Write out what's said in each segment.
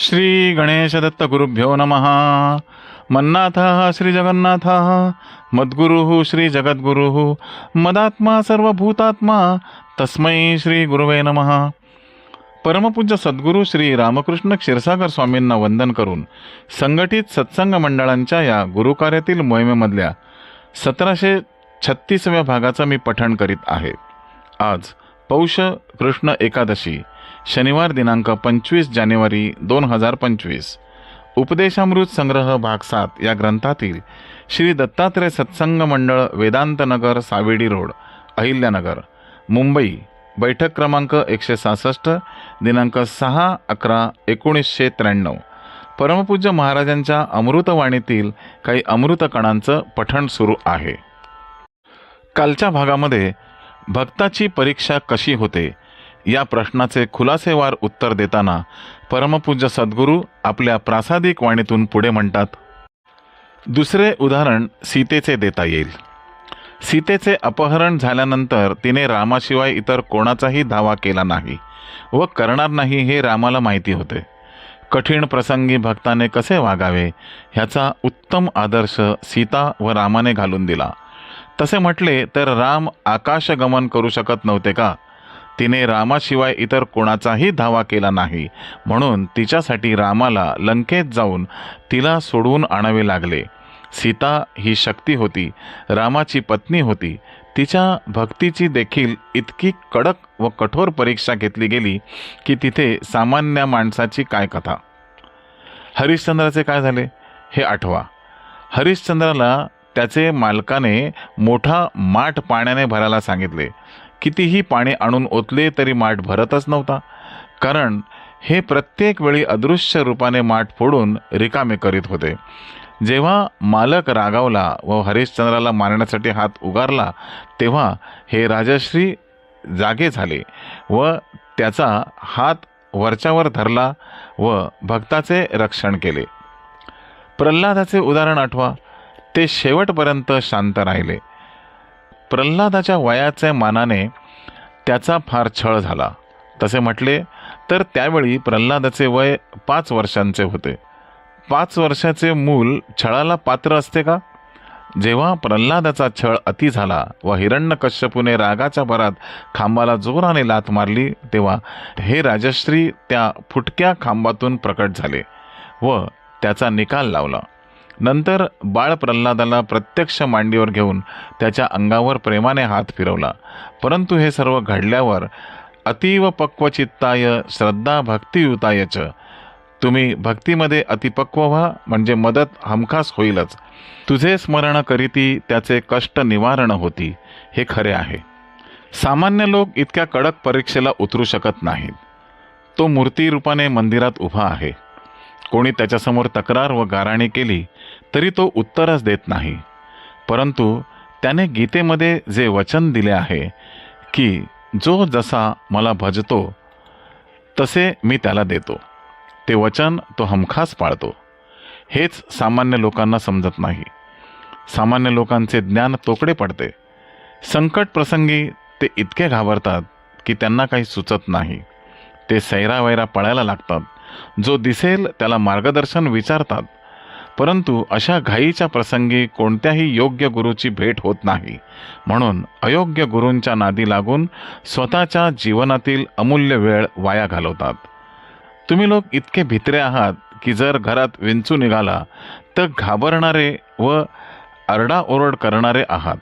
श्री गणेशदत्त गुरुभ्यो नमः। मन्नाथः श्रीजगन्नाथः मद्गुरुः श्रीजगद्गुरुः मदात्मा सर्वभूतात्मा तस्मै श्री गुरुवे नमः। परमपूज्य सद्गुरू श्री रामकृष्ण क्षीरसागर स्वामींना वंदन करून संघटित सत्संग मंडळांच्या या गुरुकार्यातील मोहिमेमधल्या सतराशे छत्तीसव्या भागाचं मी पठण करीत आहे. आज पौष कृष्ण एकादशी शनिवार दिनांक पंचवीस जानेवारी दोन हजार पंचवीस. उपदेशामृत संग्रह भाग सात या ग्रंथातील श्री दत्तात्रय सत्संग मंडळ वेदांतनगर सावेडी रोड अहिल्यानगर. मुंबई बैठक क्रमांक एकशे सहासष्ट दिनांक सहा अकरा एकोणीसशे त्र्याण्णव. परमपूज्य महाराजांच्या अमृतवाणीतील काही अमृतकणांचं पठण सुरू आहे. कालच्या भागामध्ये भक्ताची परीक्षा कशी होते? या प्रश्नाचे खुलासेवार उत्तर देताना परमपूज्य सद्गुरू आपल्या प्रासादिक वाणीतून पुढे म्हणतात दुसरे उदाहरण सीतेचे देता येईल. सीतेचे अपहरण झाल्यानंतर तिने रामाशिवाय इतर कोणाचाही धावा केला नाही व करणार नाही हे रामाला माहिती होते. कठीण प्रसंगी भक्ताने कसे वागावे ह्याचा उत्तम आदर्श सीता व रामाने घालून दिला. तसे म्हटले तर राम आकाशगमन करू शकत नव्हते का? तिने रामाशिवाय इतर कोणाचाही धावा केला नाही. म्हणून तिच्यासाठी रामाला लंकेत जाऊन तिला सोडवून आणावे लागले. सीता ही शक्ती होती. रामाची पत्नी होती. तिच्या भक्तीची देखील इतकी कडक व कठोर परीक्षा घेतली गेली की तिथे सामान्य माणसाची काय कथा? हरिश्चंद्राचे काय झाले? हे आठवा. हरिश्चंद्राला त्याचे मालकाने मोठा माठ पाण्याने भरायला सांगितले. कितीही पाणी आणून ओतले तरी माठ भरतच नव्हता. कारण हे प्रत्येक वेळी अदृश्य रूपाने माठ फोडून रिकामे करीत होते. जेव्हा मालक रागावला व हरिश्चंद्राला मारण्यासाठी हात उगारला तेव्हा हे राजश्री जागे झाले व त्याचा हात वरच्यावर धरला व भक्ताचे रक्षण केले. प्रल्हादाचे उदाहरण आठवा. ते शेवटपर्यंत शांत राहिले. प्रल्हादाच्या वयाच्या मानाने त्याचा फार छळ झाला. तसे म्हटले तर त्यावेळी प्रल्हादाचे वय पाच वर्षांचे होते. पाच वर्षाचे मूल छळाला पात्र असते का? जेव्हा प्रल्हादाचा छळ अति झाला व हिरण्यकश्यपूने रागाच्या भरात खांबाला जोराने लात मारली तेव्हा हे राजश्री त्या फुटक्या खांबातून प्रकट झाले व त्याचा निकाल लावला. नंतर बाळ प्रल्हादाला प्रत्यक्ष मांडीवर घेऊन त्याच्या अंगावर प्रेमाने हात फिरवला. परंतु हे सर्व घडल्यावर अतीव पक्वचित्ताय श्रद्धा भक्तियुतायच. तुम्ही भक्तीमध्ये अतिपक्व व्हा म्हणजे मदत हमखास होईलच. तुझे स्मरण करीती त्याचे कष्ट निवारण होती. हे खरे आहे. सामान्य लोक इतक्या कडक परीक्षेला उतरू शकत नाहीत. तो मूर्ती रूपाने मंदिरात उभा आहे. कोणी त्याच्यासमोर तक्रार व गाराणी केली तरी तो उत्तरच देत नाही. परंतु त्याने गीतेमध्ये जे वचन दिले आहे की जो जसा मला भजतो तसे मी त्याला देतो. ते वचन तो हमखास पाळतो. हेच सामान्य लोकांना समजत नाही. सामान्य लोकांचे ज्ञान तोकडे पडते. संकट प्रसंगी ते इतके घाबरतात की त्यांना काही सुचत नाही. ते सैरावैरा पळायला लागतात. जो दिसेल त्याला मार्गदर्शन विचारतात. परंतु अशा घाईच्या प्रसंगी कोणत्याही योग्य गुरुची भेट होत नाही. म्हणून अयोग्य गुरूंच्या नादी लागून स्वतःच्या जीवनातील अमूल्य वेळ वाया घालवतात. तुम्ही लोक इतके भित्रे आहात की जर घरात विंचू निघाला तर घाबरणारे व आरडाओरड करणारे आहात.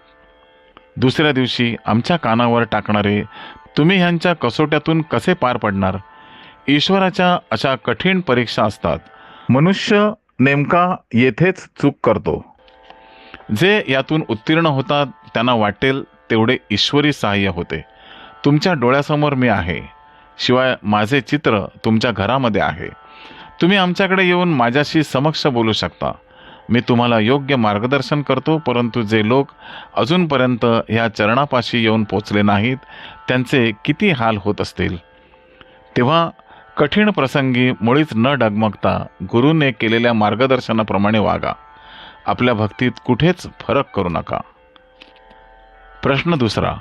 दुसऱ्या दिवशी आमच्या कानावर टाकणारे तुम्ही ह्यांच्या कसोट्यातून कसे पार पडणार? ईश्वराच्या अशा कठीण परीक्षा असतात. मनुष्य नेमका येथेच चूक करतो. जे यातून उत्तीर्ण होतात त्यांना वाटेल तेवढे ईश्वरी सहाय्य होते. तुमच्या डोळ्यासमोर मी आहे. शिवाय माझे चित्र तुमच्या घरामध्ये आहे. तुम्ही आमच्याकडे येऊन माझ्याशी समक्ष बोलू शकता. मी तुम्हाला योग्य मार्गदर्शन करतो परंतु जे लोक अजूनपर्यंत ह्या चरणापाशी येऊन पोचले नाहीत त्यांचे किती हाल होत असतील? तेव्हा कठीण प्रसंगी मुळीच न डगमगता गुरुने केलेल्या मार्गदर्शनाप्रमाणे वागा. आपल्या भक्तीत कुठेच फरक करू नका. प्रश्न दुसरा.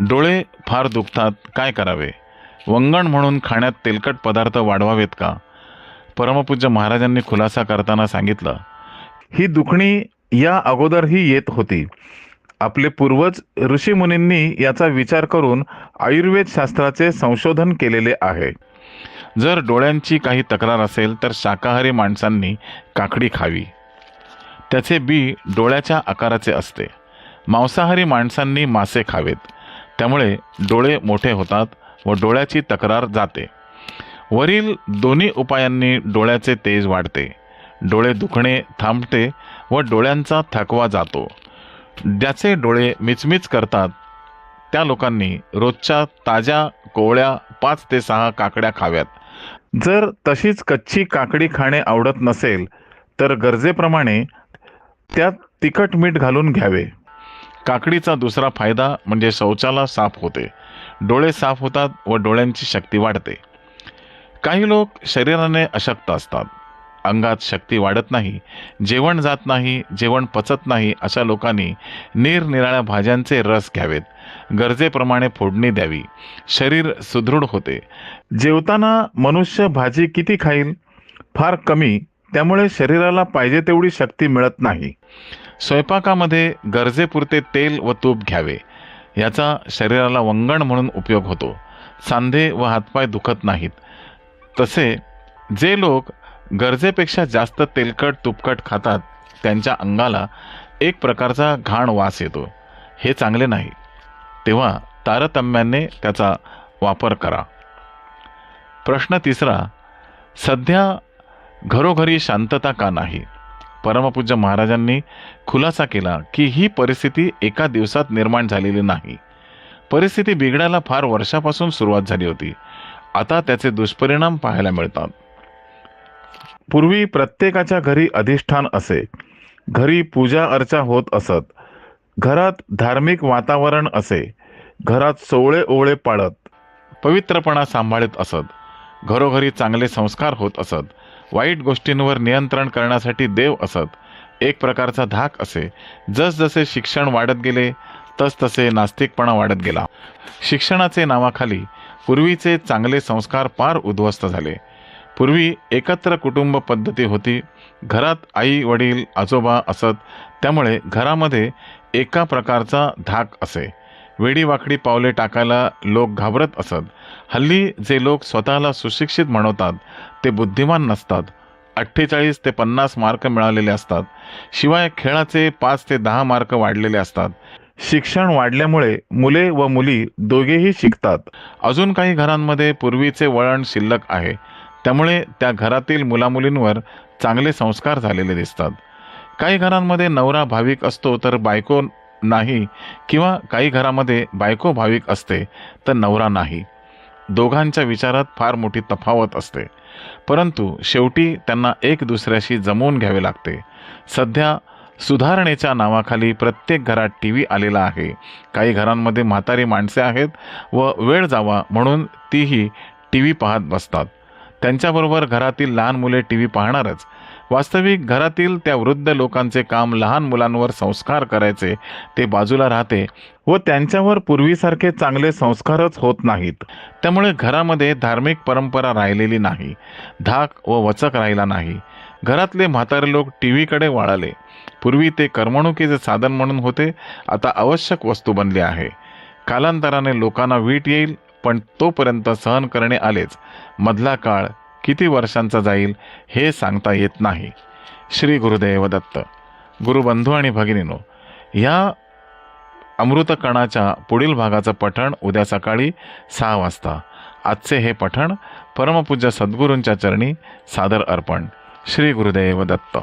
डोळे फार दुखतात काय करावे? वंगण म्हणून खाण्यात तेलकट पदार्थ वाढवावेत का? परमपूज्य महाराजांनी खुलासा करताना सांगितलं ही दुखणी या अगोदरही येत होती. आपले पूर्वज ऋषीमुनींनी याचा विचार करून आयुर्वेद शास्त्राचे संशोधन केलेले आहे. जर डोळ्यांची काही तक्रार असेल तर शाकाहारी माणसांनी काकडी खावी. त्याचे बी डोळ्याच्या आकाराचे असते. मांसाहारी माणसांनी मासे खावेत. त्यामुळे डोळे मोठे होतात व डोळ्याची तक्रार जाते. वरील दोन्ही उपायांनी डोळ्याचे तेज वाढते. डोळे दुखणे थांबते व डोळ्यांचा थकवा जातो. ज्याचे डोळे मिचमिच करतात त्या लोकांनी रोजच्या ताज्या कोवळ्या पाच ते सहा काकड्या खाव्यात. जर तशीच कच्ची काकडी खाणे आवडत नसेल तर गरजेप्रमाणे त्यात तिखट मीठ घालून घ्यावे. काकडीचा दुसरा फायदा म्हणजे शौचाला साफ होते. डोळे साफ होतात व डोळ्यांची शक्ती वाढते. काही लोक शरीराने अशक्त असतात. अंगात शक्ती वाढत नाही जेवण जात नाही जेवण पचत नाही अशा लोकांनी निरनिराळ्या भाज्यांचे रस घ्यावेत. गरजेप्रमाणे फोडणी द्यावी. शरीर सुदृढ होते. जेवताना मनुष्य भाजी किती खाईल? फार कमी. त्यामुळे शरीराला पाहिजे तेवढी शक्ती मिळत नाही. स्वयंपाकामध्ये गरजेपुरते तेल व तूप घ्यावे. याचा शरीराला वंगण म्हणून उपयोग होतो. सांधे व हातपाय दुखत नाहीत. तसे जे लोक गरजेपेक्षा जास्त तेलकट तुपकट खातात त्यांच्या अंगाला एक प्रकारचा घाण वास येतो. हे चांगले नाही. तेव्हा तारतम्याने त्याचा वापर करा. प्रश्न तिसरा सध्या घरोघरी शांतता का नाही? परमपूज्य महाराजांनी खुलासा केला की ही परिस्थिती एका दिवसात निर्माण झालेली नाही. परिस्थिती बिघडायला फार वर्षापासून सुरुवात झाली होती. आता त्याचे दुष्परिणाम पाहायला मिळतात. पूर्वी प्रत्येकाच्या घरी अधिष्ठान असे. घरी पूजा अर्चा होत असत. घरात धार्मिक वातावरण असे. घरात सोवळे ओवळे पाळत पवित्रपणा सांभाळत असत. घरोघरी चांगले संस्कार होत असत. वाईट गोष्टींवर नियंत्रण करण्यासाठी देव असत. एक प्रकारचा धाक असे. जसजसे शिक्षण वाढत गेले तसतसे नास्तिकपणा वाढत गेला. शिक्षणाचे नावाखाली पूर्वीचे चांगले संस्कार पार उद्ध्वस्त झाले. पूर्वी एकत्र कुटुंब पद्धती होती. घरात आई वडील आजोबा असत. त्यामुळे घरामध्ये एका प्रकारचा धाक असे. वेडीवाकडी पावले टाकायला लोक घाबरत असत. हल्ली जे लोक स्वतःला सुशिक्षित म्हणवतात ते बुद्धिमान नसतात. अठ्ठेचाळीस ते पन्नास मार्क मिळालेले असतात. शिवाय खेळाचे पाच ते दहा मार्क वाढलेले असतात. शिक्षण वाढल्यामुळे मुले व मुली दोघेही शिकतात. अजून काही घरांमध्ये पूर्वीचे वळण शिल्लक आहे. त्यामुळे त्या घरातील मुलामुलींवर चांगले संस्कार झालेले दिसतात. काही घरांमध्ये नवरा भाविक असतो तर बायको नाही किंवा काही घरामध्ये बायको भाविक असते तर नवरा नाही. दोघांच्या विचारात फार मोठी तफावत असते. परंतु शेवटी त्यांना एक दुसऱ्याशी जमवून घ्यावे लागते. सध्या सुधारणेच्या नावाखाली प्रत्येक घरात टी व्ही आलेला आहे. काही घरांमध्ये म्हातारी माणसे आहेत व वेळ जावा म्हणून तीही टी व्ही पाहत बसतात. त्यांच्याबरोबर घरातील लहान मुले टी व्ही पाहणारच. वास्तविक घरातील त्या वृद्ध लोकांचे काम लहान मुलांवर संस्कार करायचे ते बाजूला राहते व त्यांच्यावर पूर्वीसारखे चांगले संस्कारच होत नाहीत. त्यामुळे घरामध्ये धार्मिक परंपरा राहिलेली नाही धाक व वचक राहिला नाही. घरातले म्हातारे लोक टी व्हीकडे वाळाले. पूर्वी ते करमणुकीचे साधन म्हणून होते आता आवश्यक वस्तू बनली आहे. कालांतराने लोकांना वीट येईल पण तोपर्यंत सहन करणे आलेच. मधला काळ किती वर्षांचा जाईल हे सांगता येत नाही. श्री गुरुदेव दत्त गुरुबंधू आणि भगिनीनो या अमृतकणाच्या पुढील भागाचं पठण उद्या सकाळी सहा वाजता. आजचे हे पठण परमपूज्य सद्गुरूंच्या चरणी सादर अर्पण. श्री गुरुदेव दत्त.